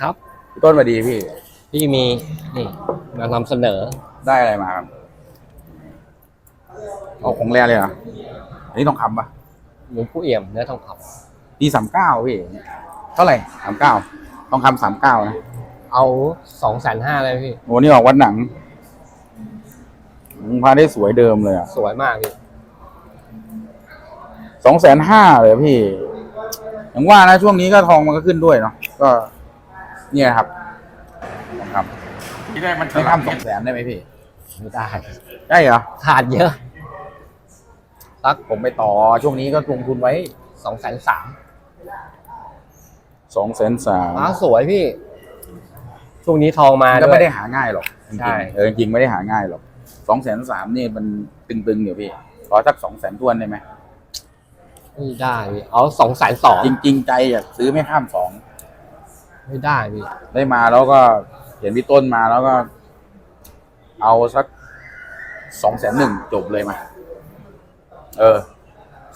ครับพี่ต้นสวัสดีพี่ พี่มีนี่มานำเสนอได้อะไรมาครับเอาของแรเลยเหรออันนี้ต้องคำปะหลวงปู่เอี่ยมเนื้อทองคปีสามเก้าพี่ เท่าไหร่สามเก้าต้องคำสามเก้านะำเอาสองแสนห้าเลยพี่โอ้นี่ออกวัดหนังมึงพาได้สวยเดิมเลยอะสวยมากพี่สองแสนห้าเลยพี่อย่างว่านะช่วงนี้ก็ทองมันก็ขึ้นด้วยเนาะก็ เนี่ยครับทองคำที่ได้มันไม่ข้ามสองแสนได้ไหมพี่ ไม่ได้ ได้เหรอขาดเยอะสักผมไปต่อช่วงนี้ก็ลงทุนไว้สองแสนสามสองแสนสามม้าสวยพี่ ช่วงนี้ทองมาก็ด้วยไม่ได้หาง่ายหรอกจริงๆใช่ เออจริงๆไม่ได้หาง่ายหรอกสองแสนสามนี่มันตึงๆอยู่พี่ขอสักสองแสนทวนได้ไหมไม่ได้พี่เอาสองแสนสองจริง ๆ ใจอยากซื้อไม่ข้ามสอง ไม่ได้พี่ได้มาแล้วก็เห็นพี่ต้นมาแล้วก็ เอาสักสองแสนหนึ่งจบเลยมา เออ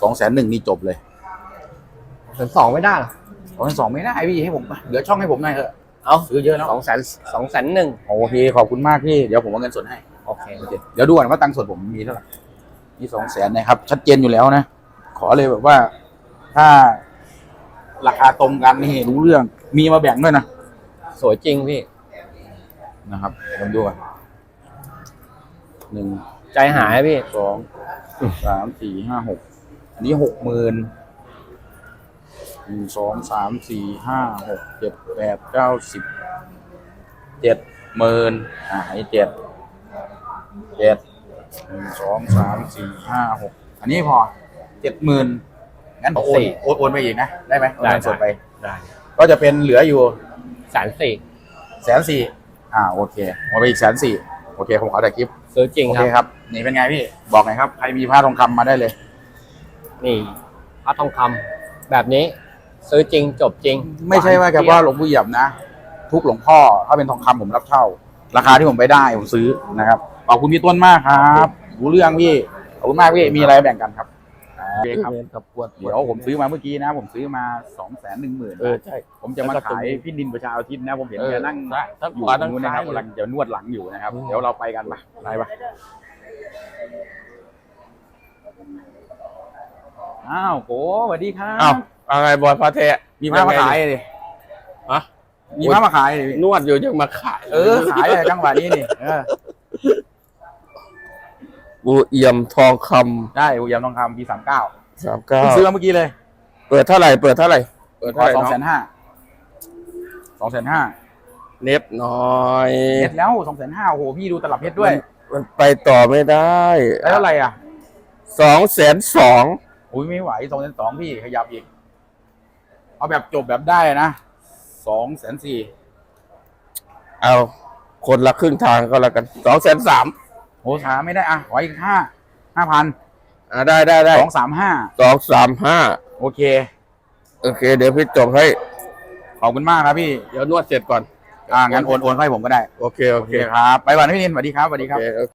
สองแสนหนึ่งนี่จบเลยแสนสองไม่ได้หรอสองแสนสองไม่ได้พี่ให้ผมเหลือช่องให้ผมหน่อยเถอะเอาซื้อเยอะแล้วสองแสนสองแสนหนึ่งโอเคขอบคุณมากพี่เดี๋ยวผมเอาเงินสดให้โอเคโอเคเดี๋ยวดูก่อนว่าตังค์สดผมมีเท่าไหร่นี่สองแสนนะครับ ชัดเจนอยู่แล้วนะ ขอเลยแบบว่า ถ้าราคาตรงกันนี่รู้เรื่อง มีมาแบ่งด้วยนะ สวยจริงพี่ นะครับลองดูก่อนหนึ่งใจหายพี่ สองสามสี่ห้าหกอันนี้หกหมื่นหนึ่งสองสามสี่ห้าหกเจ็ดแปดเก้าสิบเจ็ดหมื่นอะอันนี้เจ็ดเจ็ดหนึ่งสองสามสี่ห้าหกอันนี้พอเจ็ดหมื่นงั้นโอนสี่โอนโอนไปอีกนะ ได้ไหมโอนได้เงินสดไป ได้ ก็จะเป็นเหลืออยู่แสนสี่แสนสี่อ่าโอเคโอนไปอีกแสนสี่โอเคผมขอแต่คลิปซื้อจริงโอครัเคบครับนี่เป็นไงพี่บอกหน่อยครับใครมีผ้าทองคำมาได้เลย นี่พระทองคำแบบนี้ ซื้อจริงจบจริงไม่ใช่ว่าแค่ว่าหลวงปู่เหยียบนะ ทุกหลวงพ่อถ้าเป็นทองคำผมรับเช่า ราคาที่ผมไปได้ผมซื้อนะครับขอบคุณพี่ต้นมากครับรู้เรื่องพี่ขอบคุณมากพี่มีอะไรแบ่งกันครับ โอเคครับกับปวดเดี๋ยวผมซื้อมาเมื่อกี้นะ ผมซื้อมาสองแสนหนึ่งหมื่นเออใช่ ผมจะมาแล้วก็ขายตรงนี้พี่นินประชาอาทิตย์นะ ผมเห็นเออแกนั่งใช่ทั้งอยู่ขวาตรทั้งงนู้นนะครับซ้ายกำลังจะนวดหลังอยู่นะครับ อืม เดี๋ยวเราไปกันปะไปปะอ้าวโกสวัสดีครับ อ้าวอะไรบอยพระเทะมีผ้ามาขายเลยฮะมีผ้ามาขายเลยนวดอยู่ยังมาขายเออขายเลยจังหวะนี้นี่เออ บูเอี่ยมทองคได้อุยามทองคำปีสามเก้าำสามเก้าซื้อมาเมื่อกี้เลยเปิดเท่าไหร่ เปิดเท่าไหร่ เปิดขอเท่าไหร่สองแสนเนาะห้าสองแสนห้าเน็บหน่อยเน็ตแล้วสองแสนห้าโอ้โหพี่ดูตลับเพชรด้วยมันไปต่อไม่ได้ได้เท่าไหร่อะสองแสนสองอุ้ยไม่ไหวสองแสนสองพี่ขยับอีก เอาแบบจบแบบได้นะสองแสนสี่เอาคนละครึ่งทางก็แล้วกันสองแสนสาม โอ้สามไม่ได้อะขออีกห้าห้าพันอ่าได้ได้ได้สองสามห้าสองสามห้าโอเค โอเค เดี๋ยวพี่จบให้ ขอบคุณมากครับพี่ เดี๋ยวนวดเสร็จก่อน อ่างั้นโอนโอนให้ผมก็ได้ โอเค โอโอเคเคครับ ไปวันพี่นินสวัสดีครับสวัสดีครับ โอเค